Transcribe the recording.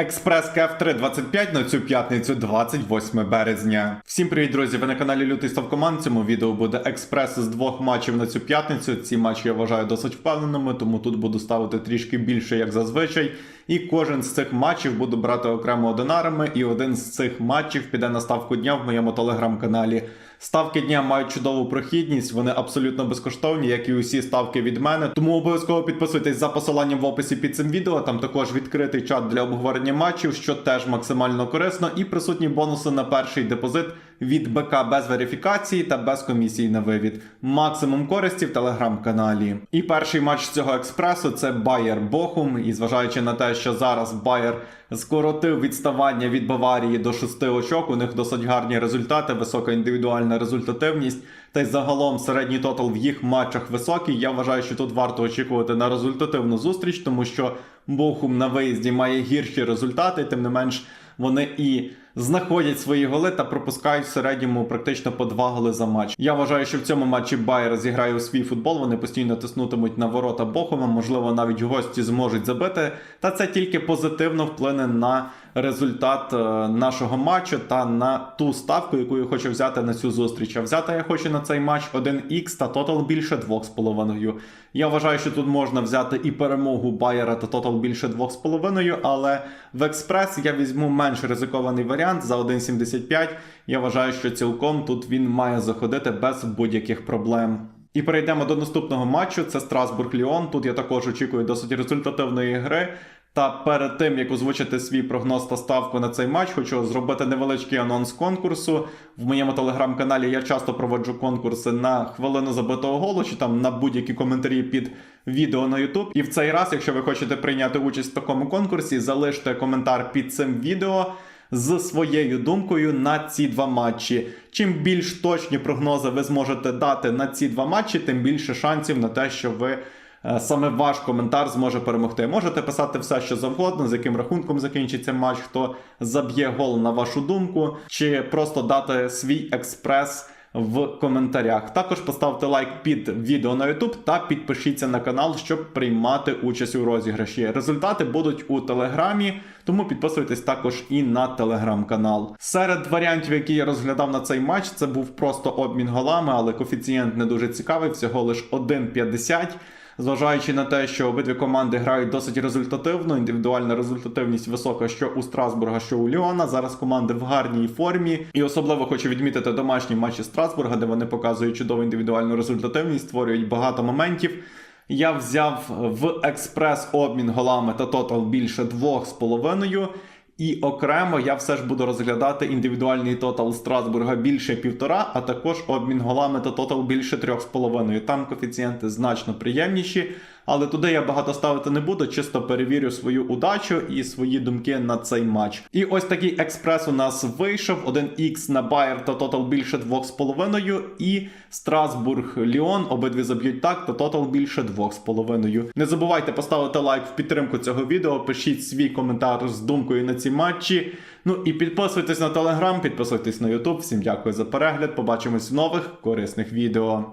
Експрес КФ 325 на цю п'ятницю, 28 березня. Всім привіт, друзі! Ви на каналі Лютий Став Команд. В Цьому відео буде експрес з двох матчів на цю п'ятницю. Ці матчі я вважаю досить впевненими, тому тут буду ставити трішки більше, як зазвичай. І кожен з цих матчів буду брати окремо одинарами, і один з цих матчів піде на ставку дня в моєму телеграм-каналі. Ставки дня мають чудову прохідність, вони абсолютно безкоштовні, як і усі ставки від мене. Тому обов'язково підписуйтесь за посиланням в описі під цим відео. Там також відкритий чат для обговорення матчів, що теж максимально корисно, і присутні бонуси на перший депозит від БК без верифікації та без комісії на вивід. Максимум користі в телеграм-каналі. І перший матч цього експресу це Байер Бохум. І зважаючи на те, що зараз Байер скоротив відставання від Баварії до 6 очок, у них досить гарні результати, висока індивідуальна результативність. Та й загалом середній тотал в їх матчах високий. Я вважаю, що тут варто очікувати на результативну зустріч, тому що Бохум на виїзді має гірші результати, тим не менш вони і знаходять свої голи та пропускають в середньому практично по два голи за матч. Я вважаю, що в цьому матчі Байер зіграє у свій футбол. Вони постійно тиснутимуть на ворота Бохума, можливо, навіть гості зможуть забити. Та це тільки позитивно вплине на результат е, нашого матчу та на ту ставку, яку я хочу взяти на цю зустріч. А взяти я хочу на цей матч 1х та тотал більше 2,5. Я вважаю, що тут можна взяти і перемогу Байера та тотал більше 2,5, але в експрес я візьму менш ризикований варіант за 1,75. Я вважаю, що цілком тут він має заходити без будь-яких проблем. І перейдемо до наступного матчу. Це Страсбург Ліон. Тут я також очікую досить результативної гри. Та перед тим як озвучити свій прогноз та ставку на цей матч, хочу зробити невеличкий анонс конкурсу. В моєму телеграм-каналі я часто проводжу конкурси на хвилину забитого голу чи там на будь-які коментарі під відео на YouTube. І в цей раз, якщо ви хочете прийняти участь в такому конкурсі, залиште коментар під цим відео з своєю думкою на ці два матчі. Чим більш точні прогнози ви зможете дати на ці два матчі, тим більше шансів на те, що ви. е, Саме ваш коментар зможе перемогти. Можете писати все, що завгодно, з яким рахунком закінчиться матч, хто заб'є гол на вашу думку, чи просто дати свій експрес в коментарях. Також поставте лайк під відео на YouTube та підпишіться на канал, щоб приймати участь у розіграші. Результати будуть у телеграмі, тому підписуйтесь також і на телеграм-канал. Серед варіантів, які я розглядав на цей матч, це був просто обмін голами, але коефіцієнт не дуже цікавий, всього лиш 1,50. Зважаючи на те, що обидві команди грають досить результативно, індивідуальна результативність висока, що у Страсбурга, що у Ліона. Зараз команди в гарній формі. І особливо хочу відмітити домашні матчі Страсбурга, де вони показують чудову індивідуальну результативність, створюють багато моментів. Я взяв в експрес обмін голами та тотал більше 2,5. І окремо я все ж буду розглядати індивідуальний тотал Страсбурга більше півтора, а також обмін голами та тотал більше 3,5. Там коефіцієнти значно приємніші, але туди я багато ставити не буду, чисто перевірю свою удачу і свої думки на цей матч. І ось такий експрес у нас вийшов: 1х на Байер та тотал більше 2,5. І Страсбург Ліон обидві заб'ють так, та тотал більше 2,5. Не забувайте поставити лайк в підтримку цього відео, пишіть свій коментар з думкою на ці матчі. Ну і підписуйтесь на телеграм, підписуйтесь на Ютуб. Всім дякую за перегляд. Побачимось в нових корисних відео.